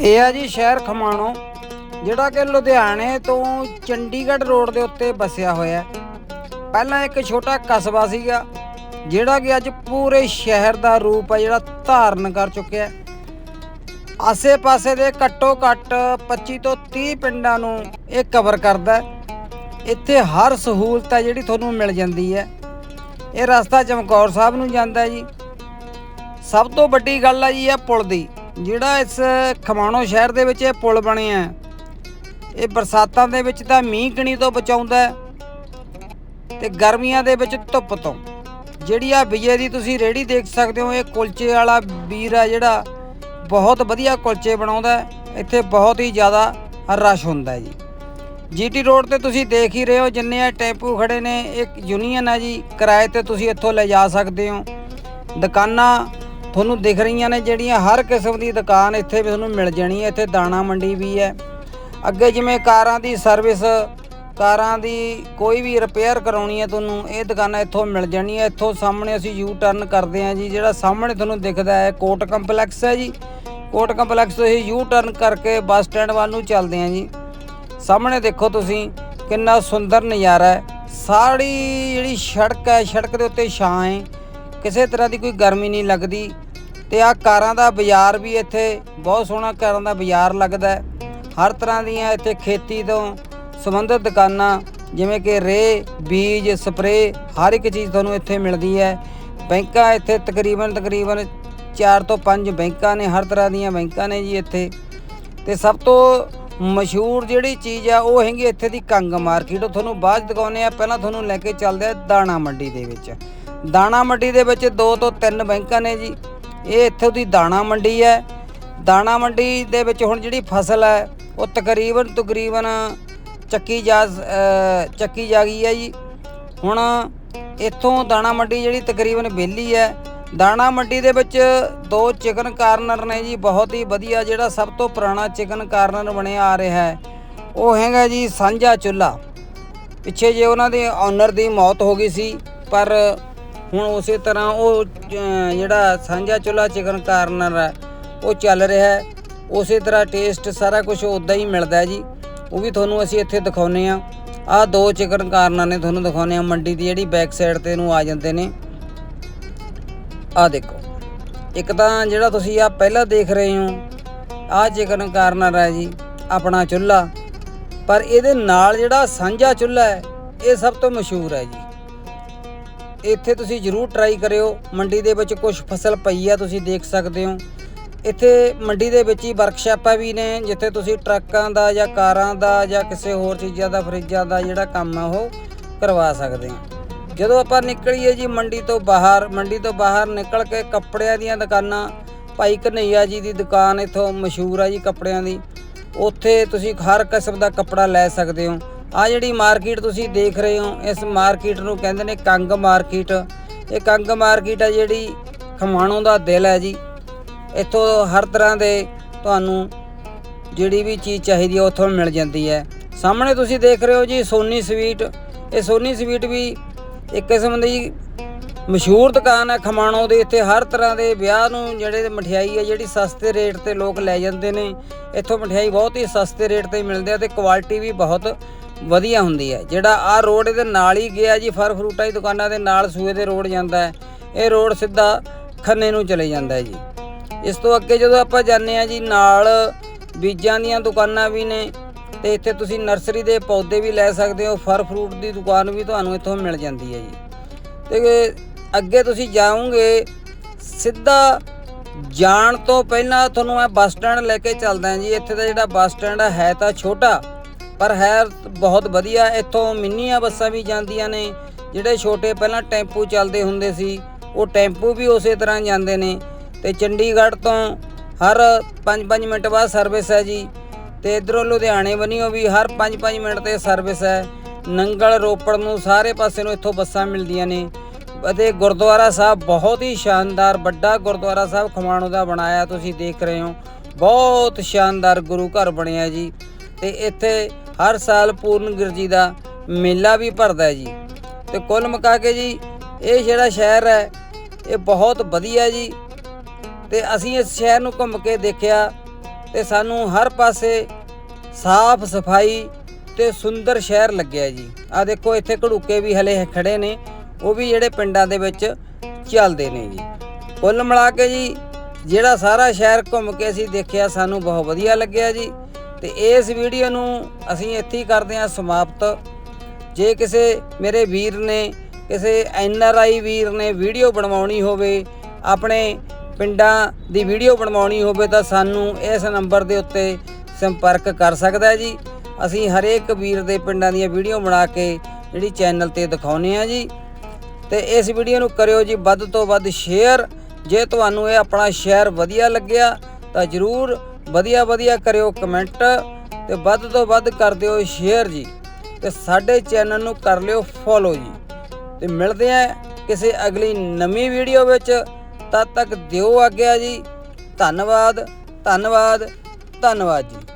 ਇਹ ਆ ਜੀ ਸ਼ਹਿਰ ਖਮਾਣੋ, ਜਿਹੜਾ ਕਿ ਲੁਧਿਆਣੇ ਤੋਂ ਚੰਡੀਗੜ੍ਹ ਰੋਡ ਦੇ ਉੱਤੇ ਵਸਿਆ ਹੋਇਆ ਪਹਿਲਾਂ ਇੱਕ ਛੋਟਾ ਕਸਬਾ ਸੀਗਾ, ਜਿਹੜਾ ਕਿ ਅੱਜ ਪੂਰੇ ਸ਼ਹਿਰ ਦਾ ਰੂਪ ਹੈ, ਜਿਹੜਾ ਧਾਰਨ ਕਰ ਚੁੱਕਿਆ ਹੈ। ਆਸੇ-ਪਾਸੇ ਦੇ ਘੱਟੋ ਘੱਟ 25 ਤੋਂ 30 ਪਿੰਡਾਂ ਨੂੰ ਇਹ ਕਵਰ ਕਰਦਾ ਹੈ। ਇੱਥੇ ਹਰ ਸਹੂਲਤ ਹੈ ਜਿਹੜੀ ਤੁਹਾਨੂੰ ਮਿਲ ਜਾਂਦੀ ਹੈ। ਇਹ ਰਸਤਾ ਚਮਕੌਰ ਸਾਹਿਬ ਨੂੰ ਜਾਂਦਾ ਜੀ। ਸਭ ਤੋਂ ਵੱਡੀ ਗੱਲ ਹੈ ਜੀ ਇਹ ਪੁਲ ਦੀ। ਜਿਹੜਾ ਇਸ ਖਮਾਣੋ ਸ਼ਹਿਰ ਦੇ ਵਿੱਚ ਇਹ ਪੁਲ ਬਣਿਆ ਹੈ, ਇਹ ਬਰਸਾਤਾਂ ਦੇ ਵਿੱਚ ਤਾਂ ਮੀਂਹ ਕਣੀ ਤੋਂ ਬਚਾਉਂਦਾ ਹੈ ਤੇ ਗਰਮੀਆਂ ਦੇ ਵਿੱਚ ਧੁੱਪ ਤੋਂ। ਜਿਹੜੀ ਆ ਵਿਜੇ ਦੀ ਤੁਸੀਂ ਰੇੜੀ ਦੇਖ ਸਕਦੇ ਹੋ ਇਹ ਕੁਲਚੇ ਵਾਲਾ ਵੀਰ ਆ ਜਿਹੜਾ ਬਹੁਤ ਵਧੀਆ ਕੁਲਚੇ ਬਣਾਉਂਦਾ ਇੱਥੇ ਬਹੁਤ ਹੀ ਜ਼ਿਆਦਾ ਰਸ਼ ਹੁੰਦਾ ਹੈ ਜੀ। ਜੀਟੀ ਰੋਡ ਤੇ ਤੁਸੀਂ ਦੇਖ ਹੀ ਰਹੇ ਹੋ ਜਿੰਨੇ ਆ ਟੈਂਪੂ ਖੜੇ ਨੇ ਇੱਕ ਯੂਨੀਅਨ ਹੈ ਜੀ ਕਿਰਾਏ ਤੇ ਤੁਸੀਂ ਇੱਥੋਂ ਲੈ ਜਾ ਸਕਦੇ ਹੋ। ਦੁਕਾਨਾਂ ਤੁਹਾਨੂੰ ਦਿਖ ਰਹੀਆਂ ਨੇ ਜਿਹੜੀਆਂ ਹਰ ਕਿਸਮ ਦੀ ਦੁਕਾਨ ਇੱਥੇ ਵੀ ਤੁਹਾਨੂੰ ਮਿਲ ਜਾਣੀ ਹੈ। ਇੱਥੇ ਦਾਣਾ ਮੰਡੀ ਵੀ ਹੈ। ਅੱਗੇ ਜਿਵੇਂ ਕਾਰਾਂ ਦੀ ਸਰਵਿਸ ਕਾਰਾਂ ਦੀ ਕੋਈ ਵੀ ਰਿਪੇਅਰ ਕਰਾਉਣੀ ਹੈ ਤੁਹਾਨੂੰ, ਇਹ ਦੁਕਾਨਾਂ ਇੱਥੋਂ ਮਿਲ ਜਾਣੀਆਂ। ਇੱਥੋਂ ਸਾਹਮਣੇ ਅਸੀਂ ਯੂ ਟਰਨ ਕਰਦੇ ਹਾਂ ਜੀ, ਜਿਹੜਾ ਸਾਹਮਣੇ ਤੁਹਾਨੂੰ ਦਿਖਦਾ ਹੈ, ਕੋਟ ਕੰਪਲੈਕਸ ਹੈ ਜੀ। ਕੋਟ ਕੰਪਲੈਕਸ ਤੋਂ ਅਸੀਂ ਯੂ ਟਰਨ ਕਰਕੇ ਬੱਸ ਸਟੈਂਡ ਵੱਲ ਨੂੰ ਚੱਲਦੇ ਹਾਂ ਜੀ। ਸਾਹਮਣੇ ਦੇਖੋ ਤੁਸੀਂ, ਕਿੰਨਾ ਸੁੰਦਰ ਨਜ਼ਾਰਾ ਹੈ। ਸਾਰੀ ਜਿਹੜੀ ਸੜਕ ਹੈ, ਸੜਕ ਦੇ ਉੱਤੇ ਛਾਂ ਹੈ। ਕਿਸੇ ਤਰ੍ਹਾਂ ਦੀ ਕੋਈ ਗਰਮੀ ਨਹੀਂ ਲੱਗਦੀ ਤੇ ਆ ਕਾਰਾਂ ਦਾ ਬਾਜ਼ਾਰ ਵੀ ਇੱਥੇ ਬਹੁਤ ਸੋਹਣਾ ਕਾਰਾਂ ਦਾ ਬਾਜ਼ਾਰ ਲੱਗਦਾ ਹਰ ਤਰ੍ਹਾਂ ਦੀਆਂ ਇੱਥੇ ਖੇਤੀ ਤੋਂ ਸੰਬੰਧਿਤ ਦੁਕਾਨਾਂ ਜਿਵੇਂ ਕਿ ਰੇ ਬੀਜ ਸਪਰੇ ਹਰ ਇੱਕ ਚੀਜ਼ ਤੁਹਾਨੂੰ ਇੱਥੇ ਮਿਲਦੀ ਹੈ। ਬੈਂਕਾਂ ਇੱਥੇ ਤਕਰੀਬਨ ਤਕਰੀਬਨ 4 ਤੋਂ 5 ਬੈਂਕਾਂ ਨੇ, ਹਰ ਤਰ੍ਹਾਂ ਦੀਆਂ ਬੈਂਕਾਂ ਨੇ ਜੀ ਇੱਥੇ। ਤੇ ਸਭ ਤੋਂ ਮਸ਼ਹੂਰ ਜਿਹੜੀ ਚੀਜ਼ ਆ, ਉਹ ਹੈਗੀ ਇੱਥੇ ਦੀ ਕੰਗ ਮਾਰਕੀਟ। ਉਹ ਤੁਹਾਨੂੰ ਬਾਅਦ 'ਚ ਦਿਖਾਉਂਦੇ ਆ ਪਹਿਲਾਂ ਤੁਹਾਨੂੰ ਲੈ ਕੇ ਚੱਲਦੇ ਆ ਦਾਣਾ ਮੰਡੀ ਦੇ ਵਿੱਚ। ਦਾਣਾ ਮੰਡੀ ਦੇ ਵਿੱਚ ਦੋ ਤੋਂ ਤਿੰਨ ਬੈਂਕਾਂ ਨੇ ਜੀ। ਇਹ ਇੱਥੋਂ ਦੀ ਦਾਣਾ ਮੰਡੀ ਹੈ। ਦਾਣਾ ਮੰਡੀ ਦੇ ਵਿੱਚ ਹੁਣ ਜਿਹੜੀ ਫਸਲ ਹੈ, ਉਹ ਤਕਰੀਬਨ ਤਕਰੀਬਨ ਚੱਕੀ ਜਾ ਚੱਕੀ ਜਾ ਗਈ ਹੈ ਜੀ। ਹੁਣ ਇੱਥੋਂ ਦਾਣਾ ਮੰਡੀ ਜਿਹੜੀ ਤਕਰੀਬਨ ਵਿਹਲੀ ਹੈ। ਦਾਣਾ ਮੰਡੀ ਦੇ ਵਿੱਚ ਦੋ ਚਿਕਨ ਕਾਰਨਰ ਨੇ ਜੀ। ਬਹੁਤ ਹੀ ਵਧੀਆ ਜਿਹੜਾ ਸਭ ਤੋਂ ਪੁਰਾਣਾ ਚਿਕਨ ਕਾਰਨਰ ਬਣਿਆ ਆ ਰਿਹਾ ਹੈ। ਉਹ ਹੈਗਾ ਜੀ ਸਾਂਝਾ ਚੁੱਲਾ। ਪਿੱਛੇ ਜੇ ਉਹਨਾਂ ਦੇ ਓਨਰ ਦੀ ਮੌਤ ਹੋ ਗਈ ਸੀ, ਪਰ ਹੁਣ ਉਸੇ ਤਰ੍ਹਾਂ ਉਹ ਜਿਹੜਾ ਸਾਂਝਾ ਚੁੱਲਾ ਚਿਕਨ ਕਾਰਨਰ ਹੈ, ਉਹ ਚੱਲ ਰਿਹਾ ਹੈ। ਉਸੇ ਤਰ੍ਹਾਂ ਟੇਸਟ ਸਾਰਾ ਕੁਝ ਉਦਾਂ ਹੀ ਮਿਲਦਾ ਜੀ। ਉਹ ਵੀ ਤੁਹਾਨੂੰ ਅਸੀਂ ਇੱਥੇ ਦਿਖਾਉਨੇ ਆ ਆਹ ਦੋ ਚਿਕਨ ਕਾਰਨਰ ਨੇ ਤੁਹਾਨੂੰ ਦਿਖਾਉਨੇ ਆ ਮੰਡੀ ਦੀ ਜਿਹੜੀ ਬੈਕ ਸਾਈਡ ਤੇ ਨੂੰ ਆ ਜਾਂਦੇ ਨੇ। ਆਹ ਦੇਖੋ। ਇੱਕ ਤਾਂ ਜਿਹੜਾ ਤੁਸੀਂ ਆ ਪਹਿਲਾਂ ਦੇਖ ਰਹੇ ਹੋ, ਆਹ ਚਿਕਨ ਕਾਰਨਰ ਹੈ ਜੀ, ਆਪਣਾ ਚੁੱਲ੍ਹਾ। ਪਰ ਇਹਦੇ ਨਾਲ ਜਿਹੜਾ ਸਾਂਝਾ ਚੁੱਲ੍ਹਾ ਹੈ, ਇਹ ਸਭ ਤੋਂ ਮਸ਼ਹੂਰ ਹੈ ਜੀ। ਇੱਥੇ ਤੁਸੀਂ ਜ਼ਰੂਰ ਟਰਾਈ ਕਰਿਓ। ਮੰਡੀ ਦੇ ਵਿੱਚ ਕੁਝ ਫਸਲ ਪਈ ਆ, ਤੁਸੀਂ ਦੇਖ ਸਕਦੇ ਹੋ। ਇੱਥੇ ਮੰਡੀ ਦੇ ਵਿੱਚ ਹੀ ਵਰਕਸ਼ਾਪਾਂ ਵੀ ਨੇ, ਜਿੱਥੇ ਤੁਸੀਂ ਟਰੱਕਾਂ ਦਾ ਜਾਂ ਕਾਰਾਂ ਦਾ ਜਾਂ ਕਿਸੇ ਹੋਰ ਚੀਜ਼ਾਂ ਦਾ, ਫਰਿੱਜਾਂ ਦਾ ਜਿਹੜਾ ਕੰਮ ਆ, ਉਹ ਕਰਵਾ ਸਕਦੇ ਹੋ। ਜਦੋਂ ਆਪਾਂ ਨਿਕਲੀਏ ਜੀ ਮੰਡੀ ਤੋਂ ਬਾਹਰ, ਮੰਡੀ ਤੋਂ ਬਾਹਰ ਨਿਕਲ ਕੇ ਕੱਪੜਿਆਂ ਦੀਆਂ ਦੁਕਾਨਾਂ, ਭਾਈ ਕਨਈਆ ਜੀ ਦੀ ਦੁਕਾਨ ਇੱਥੋਂ ਮਸ਼ਹੂਰ ਆ ਜੀ ਕੱਪੜਿਆਂ ਦੀ। ਉੱਥੇ ਤੁਸੀਂ ਹਰ ਕਿਸਮ ਦਾ ਕੱਪੜਾ ਲੈ ਸਕਦੇ ਹੋ। ਆ ਜਿਹੜੀ ਮਾਰਕੀਟ ਤੁਸੀਂ ਦੇਖ ਰਹੇ ਹੋ, ਇਸ ਮਾਰਕੀਟ ਨੂੰ ਕਹਿੰਦੇ ਨੇ ਕੰਗ ਮਾਰਕੀਟ। ਇਹ ਕੰਗ ਮਾਰਕੀਟ ਹੈ ਜਿਹੜੀ ਖਮਾਣੋਂ ਦਾ ਦਿਲ ਹੈ ਜੀ। ਇੱਥੋਂ ਹਰ ਤਰ੍ਹਾਂ ਦੇ ਤੁਹਾਨੂੰ ਜਿਹੜੀ ਵੀ ਚੀਜ਼ ਚਾਹੀਦੀ ਹੈ ਉੱਥੋਂ ਮਿਲ ਜਾਂਦੀ ਹੈ। ਸਾਹਮਣੇ ਤੁਸੀਂ ਦੇਖ ਰਹੇ ਹੋ ਜੀ ਸੋਨੀ ਸਵੀਟ। ਇਹ ਸੋਨੀ ਸਵੀਟ ਵੀ ਇੱਕ ਕਿਸਮ ਦੀ ਮਸ਼ਹੂਰ ਦੁਕਾਨ ਹੈ ਖਮਾਣੋ ਦੇ। ਇੱਥੇ ਹਰ ਤਰ੍ਹਾਂ ਦੇ ਵਿਆਹ ਨੂੰ ਜਿਹੜੇ ਮਠਿਆਈ ਹੈ ਜਿਹੜੀ ਸਸਤੇ ਰੇਟ ਤੇ ਲੋਕ ਲੈ ਜਾਂਦੇ ਨੇ। ਇੱਥੋਂ ਮਠਿਆਈ ਬਹੁਤ ਹੀ ਸਸਤੇ ਰੇਟ ਤੇ ਮਿਲਦੀ ਹੈ ਤੇ ਕੁਆਲਿਟੀ ਵੀ ਬਹੁਤ ਵਧੀਆ ਹੁੰਦੀ ਹੈ। ਜਿਹੜਾ ਆ ਰੋਡ ਇਹਦੇ ਨਾਲ ਹੀ ਗਿਆ ਜੀ, ਫਰ ਫਰੂਟਾਂ ਦੀ ਦੁਕਾਨਾਂ ਦੇ ਨਾਲ ਸੂਏ ਦੇ ਰੋਡ ਜਾਂਦਾ ਹੈ। ਇਹ ਰੋਡ ਸਿੱਧਾ ਖੰਨੇ ਨੂੰ ਚਲੇ ਜਾਂਦਾ ਹੈ ਜੀ। ਇਸ ਤੋਂ ਅੱਗੇ ਜਦੋਂ ਆਪਾਂ ਜਾਂਦੇ ਆ ਜੀ, ਨਾਲ ਬੀਜਾਂ ਦੀਆਂ ਦੁਕਾਨਾਂ ਵੀ ਨੇ ਤੇ ਇੱਥੇ ਤੁਸੀਂ ਨਰਸਰੀ ਦੇ ਪੌਦੇ ਵੀ ਲੈ ਸਕਦੇ ਹੋ। ਫਰ ਫਰੂਟ ਦੀ ਦੁਕਾਨ ਵੀ ਤੁਹਾਨੂੰ ਇੱਥੋਂ ਮਿਲ ਜਾਂਦੀ ਹੈ ਜੀ। ਤੇ ਅੱਗੇ ਤੁਸੀਂ ਜਾਓਗੇ, ਸਿੱਧਾ ਜਾਣ ਤੋਂ ਪਹਿਲਾਂ ਤੁਹਾਨੂੰ ਮੈਂ ਬੱਸ ਸਟੈਂਡ ਲੈ ਕੇ ਚੱਲਦਾ ਜੀ। ਇੱਥੇ ਦਾ ਜਿਹੜਾ ਬੱਸ ਸਟੈਂਡ ਹੈ ਤਾਂ ਛੋਟਾ। ਪਰ ਹੈ ਬਹੁਤ ਵਧੀਆ। ਇੱਥੋਂ ਮਿੰਨੀਆਂ ਬੱਸਾਂ ਵੀ ਜਾਂਦੀਆਂ ਨੇ, ਜਿਹੜੇ ਛੋਟੇ ਪਹਿਲਾਂ ਟੈਂਪੂ ਚੱਲਦੇ ਹੁੰਦੇ ਸੀ, ਉਹ ਟੈਂਪੂ ਵੀ ਉਸੇ ਤਰ੍ਹਾਂ ਜਾਂਦੇ ਨੇ। ਤੇ ਚੰਡੀਗੜ੍ਹ ਤੋਂ ਹਰ 5-5 ਮਿੰਟ ਬਾਅਦ ਸਰਵਿਸ ਹੈ ਜੀ। ਤੇ ਇਧਰੋਂ ਲੁਧਿਆਣੇ ਬਣੀਓ ਵੀ ਹਰ 5-5 ਮਿੰਟ ਤੇ ਸਰਵਿਸ ਹੈ। ਨੰਗਲ, ਰੋਪੜ ਨੂੰ ਸਾਰੇ ਪਾਸੇ ਨੂੰ ਇੱਥੋਂ ਬੱਸਾਂ ਮਿਲਦੀਆਂ ਨੇ। ਅਤੇ ਗੁਰਦੁਆਰਾ ਸਾਹਿਬ ਬਹੁਤ ਹੀ ਸ਼ਾਨਦਾਰ, ਵੱਡਾ ਗੁਰਦੁਆਰਾ ਸਾਹਿਬ ਖਮਾਣੋ ਦਾ ਬਣਾਇਆ ਤੁਸੀਂ ਦੇਖ ਰਹੇ ਹੋ। ਬਹੁਤ ਸ਼ਾਨਦਾਰ ਗੁਰੂ ਘਰ ਬਣਿਆ ਜੀ। ਤੇ ਇੱਥੇ ਹਰ ਸਾਲ ਪੂਰਨਗਿਰ ਜੀ ਦਾ ਮੇਲਾ ਵੀ ਭਰਦਾ ਹੈ ਜੀ। ਤੇ ਕੁੱਲ ਮਿਲਾ ਕੇ ਜੀ, ਇਹ ਜਿਹੜਾ ਸ਼ਹਿਰ ਹੈ, ਇਹ ਬਹੁਤ ਵਧੀਆ ਜੀ। ਤੇ ਅਸੀਂ ਇਸ ਸ਼ਹਿਰ ਨੂੰ ਘੁੰਮ ਕੇ ਦੇਖਿਆ ਤੇ ਸਾਨੂੰ ਹਰ ਪਾਸੇ ਸਾਫ਼ ਸਫ਼ਾਈ ਤੇ ਸੁੰਦਰ ਸ਼ਹਿਰ ਲੱਗਿਆ ਜੀ। ਆ ਦੇਖੋ, ਇੱਥੇ ਘੜੂਕੇ ਵੀ ਹਲੇ ਖੜੇ ਨੇ, ਉਹ ਵੀ ਜਿਹੜੇ ਪਿੰਡਾਂ ਦੇ ਵਿੱਚ ਚੱਲਦੇ ਨੇ ਜੀ। ਕੁੱਲ ਮਿਲਾ ਕੇ ਜੀ, ਜਿਹੜਾ ਸਾਰਾ ਸ਼ਹਿਰ ਘੁੰਮ ਕੇ ਅਸੀਂ ਦੇਖਿਆ, ਸਾਨੂੰ ਬਹੁਤ ਵਧੀਆ ਲੱਗਿਆ ਜੀ। ਤੇ ਇਸ ਵੀਡੀਓ ਨੂੰ ਅਸੀਂ ਇੱਥੇ ਹੀ ਕਰਦੇ ਹਾਂ ਸਮਾਪਤ। ਜੇ ਕਿਸੇ ਮੇਰੇ ਵੀਰ ਨੇ, ਕਿਸੇ ਐਨ ਆਰ ਆਈ ਵੀਰ ਨੇ ਵੀਡੀਓ ਬਣਵਾਉਣੀ ਹੋਵੇ, ਆਪਣੇ ਪਿੰਡਾਂ ਦੀ ਵੀਡੀਓ ਬਣਵਾਉਣੀ ਹੋਵੇ ਤਾਂ ਸਾਨੂੰ ਇਸ ਨੰਬਰ ਦੇ ਉੱਤੇ ਸੰਪਰਕ ਕਰ ਸਕਦਾ ਜੀ। ਅਸੀਂ ਹਰੇਕ ਵੀਰ ਦੇ ਪਿੰਡਾਂ ਦੀਆਂ ਵੀਡੀਓ ਬਣਾ ਕੇ ਜਿਹੜੀ ਚੈਨਲ ਤੇ ਦਿਖਾਉਨੇ ਆ ਜੀ। ਤੇ ਇਸ ਵੀਡੀਓ ਨੂੰ ਕਰਿਓ ਜੀ ਵੱਧ ਤੋਂ ਵੱਧ ਸ਼ੇਅਰ। ਜੇ ਤੁਹਾਨੂੰ ਇਹ ਆਪਣਾ ਸ਼ਹਿਰ ਵਧੀਆ ਲੱਗਿਆ ਤਾਂ ਜਰੂਰ ਵਧੀਆ ਵਧੀਆ ਕਰਿਓ ਕਮੈਂਟ ਤੇ ਵੱਧ ਤੋਂ ਵੱਧ ਕਰ ਦਿਓ ਸ਼ੇਅਰ ਜੀ ਤੇ ਸਾਡੇ ਚੈਨਲ ਨੂੰ ਕਰ ਲਿਓ ਫੋਲੋ ਜੀ। ਤੇ ਮਿਲਦੇ ਆ ਕਿਸੇ ਅਗਲੀ ਨਵੀਂ ਵੀਡੀਓ ਵਿੱਚ। ਤਦ ਤੱਕ ਦਿਓ ਆਗਿਆ ਜੀ। ਧੰਨਵਾਦ ਧੰਨਵਾਦ ਧੰਨਵਾਦ ਜੀ।